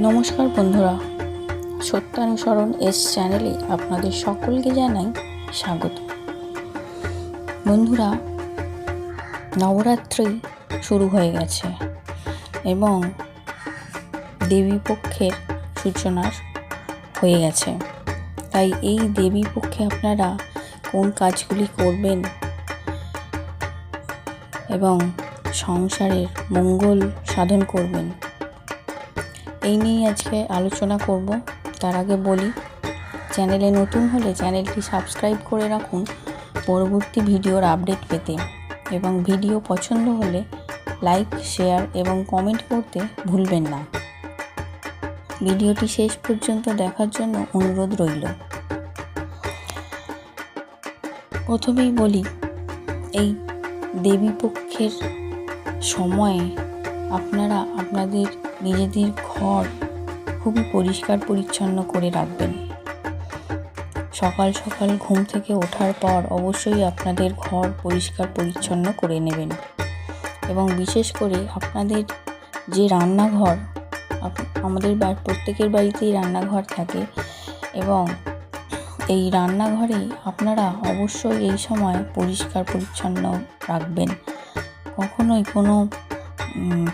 নমস্কার বন্ধুরা, সত্যানুসরণ এস চ্যানেলে আপনাদের সকলকে জানাই স্বাগত। বন্ধুরা, নবরাত্রি শুরু হয়ে গেছে এবং দেবী পক্ষের সূচনার হয়ে গেছে। তাই এই দেবী পক্ষে আপনারা কোন কাজগুলি করবেন এবং সংসারের মঙ্গল সাধন করবেন এই নিয়েই আজকে আলোচনা করব। তার আগে বলি, চ্যানেলে নতুন হলে চ্যানেলটি সাবস্ক্রাইব করে রাখুন। পরবর্তী ভিডিওর আপডেট পেতে এবং ভিডিও পছন্দ হলে লাইক, শেয়ার এবং কমেন্ট করতে ভুলবেন না। ভিডিওটি শেষ পর্যন্ত দেখার জন্য অনুরোধ রইল। প্রথমেই বলি, এই দেবীপক্ষের সময়ে আপনারা আপনাদের নিজেদের ঘর খুবই পরিষ্কার পরিচ্ছন্ন করে রাখবেন। সকাল সকাল ঘুম থেকে ওঠার পর অবশ্যই আপনাদের ঘর পরিষ্কার পরিচ্ছন্ন করে নেবেন। এবং বিশেষ করে আপনাদের যে রান্নাঘর আমাদের প্রত্যেকের বাড়িতেই রান্নাঘর থাকে এবং এই রান্নাঘরে আপনারা অবশ্যই এই সময় পরিষ্কার পরিচ্ছন্ন রাখবেন। কখনোই কোনো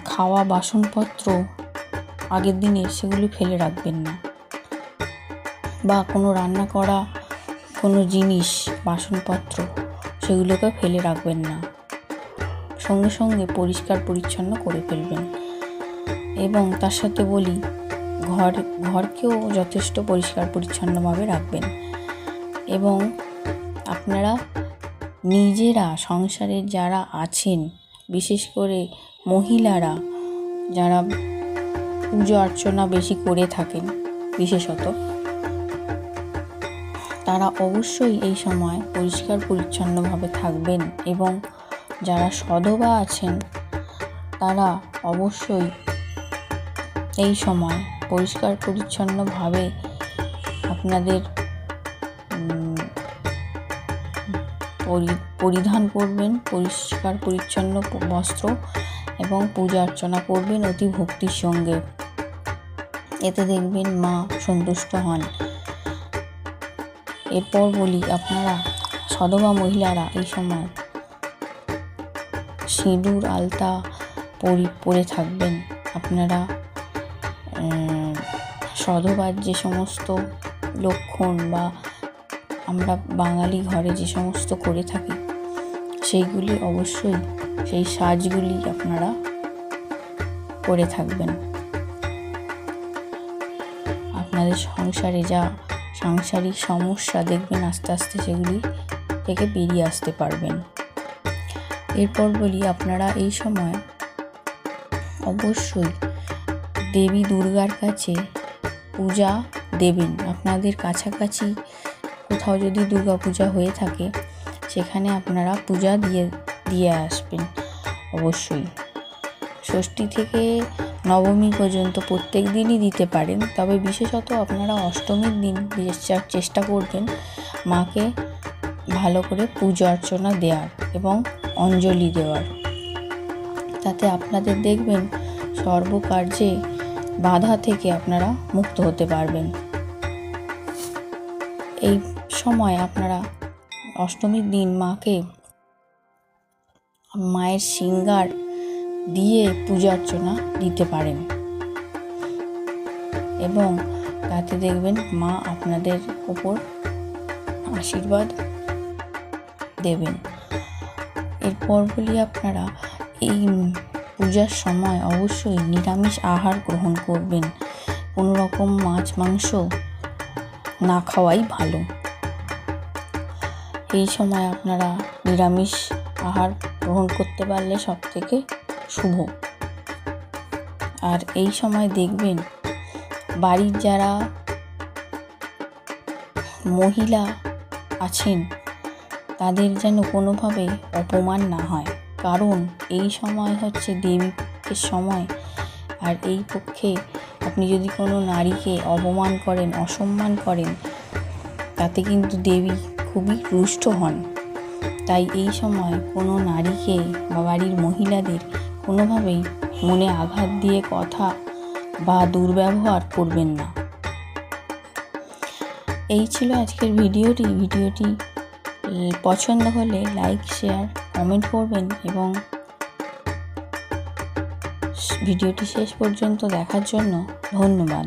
খাওয়া বাসনপত্র আগের দিনের সেগুলি ফেলে রাখবেন না। বা কোনো রান্না করা কোনো জিনিস, বাসনপত্র সেগুলোকে ফেলে রাখবেন না। সঙ্গে সঙ্গে পরিষ্কার পরিচ্ছন্ন করে ফেলবেন। এবং তার সাথে বলি, ঘর, ঘরকেও যথেষ্ট পরিষ্কার পরিচ্ছন্নভাবে রাখবেন। এবং আপনারা নিজেরা, সংসারের যারা আছেন, বিশেষ করে মহিলারা যারা পুজো অর্চনা বেশি করে থাকেন, বিশেষত, তারা অবশ্যই এই সময় পরিষ্কার পরিচ্ছন্নভাবে থাকবেন এবং যারা সধবা আছেন, তারা অবশ্যই এই সময় পরিষ্কার পরিচ্ছন্নভাবে আপনাদের পরিধান করবেন, পরিষ্কার পরিচ্ছন্ন বস্ত্র এবং পূজা অর্চনা করবেন অতি ভক্তির সঙ্গে। এতে দেখবেন মা সন্তুষ্ট হন। এরপর বলি, আপনারা সধবা মহিলারা এই সময় সিঁদুর, আলতা পরি, পরে থাকবেন। আপনারা সধবার যে সমস্ত লক্ষণ বা আমরা বাঙালি ঘরে যে সমস্ত করে থাকি সেইগুলি অবশ্যই সেই সাজগুলি আপনারা করে থাকবেন। আপনাদের সংসারে যা সাংসারিক সমস্যা দেখবেন, আস্তে আস্তে সেগুলি থেকে বেরিয়ে আসতে পারবেন। এরপর বলি, আপনারা এই সময় অবশ্যই দেবী দুর্গার কাছে পূজা দেবেন। আপনাদের কাছাকাছি কোথাও যদি দুর্গা পূজা হয়ে থাকে সেখানে আপনারা পূজা দিয়ে দিয়ে আসবেন, অবশ্যই। ষষ্ঠী থেকে নবমী পর্যন্ত প্রত্যেক দিনই দিতে পারেন, তবে বিশেষত আপনারা অষ্টমীর দিন চেষ্টা- করবেন মাকে ভালো করে পূজা অর্চনা দেওয়ার এবং অঞ্জলি দেওয়ার। তাতে আপনাদের দেখবেন সর্বকার্যে বাধা থেকে আপনারা মুক্ত হতে পারবেন। এই সময় আপনারা অষ্টমীর দিন মাকে মায়ের সিঙ্গার দিয়ে পূজা অর্চনা দিতে পারেন। এবং তাতে দেখবেন মা আপনাদের উপর আশীর্বাদ দেবেন। এরপর বলি আপনারা, এই পূজার সময় অবশ্যই নিরামিষ আহার গ্রহণ করবেন। কোনো রকম মাছ মাংস না খাওয়াই ভালো। এই সময় আপনারা নিরামিষ আহার গ্রহণ করতে পারলে সব থেকে শুভ। আর এই সময় দেখবেন বাড়ির যারা মহিলা আছেন, তাদের যেন কোনোভাবে অপমান না হয়। কারণ এই সময় হচ্ছে দেবী পক্ষের সময়। আর এই পক্ষে আপনি যদি কোনো নারীকে অপমান করেন, অসম্মান করেন, তাতে কিন্তু দেবী খুবই রুষ্ট হন। তাই এই সময় কোনো নারীকে বা বাড়ির মহিলাদের কোনোভাবেই মনে আঘাত দিয়ে কথা বা দুর্ব্যবহার করবেন না। এই ছিল আজকের ভিডিওটি। ভিডিওটি পছন্দ হলে লাইক, শেয়ার, কমেন্ট করবেন এবং ভিডিওটি শেষ পর্যন্ত দেখার জন্য ধন্যবাদ।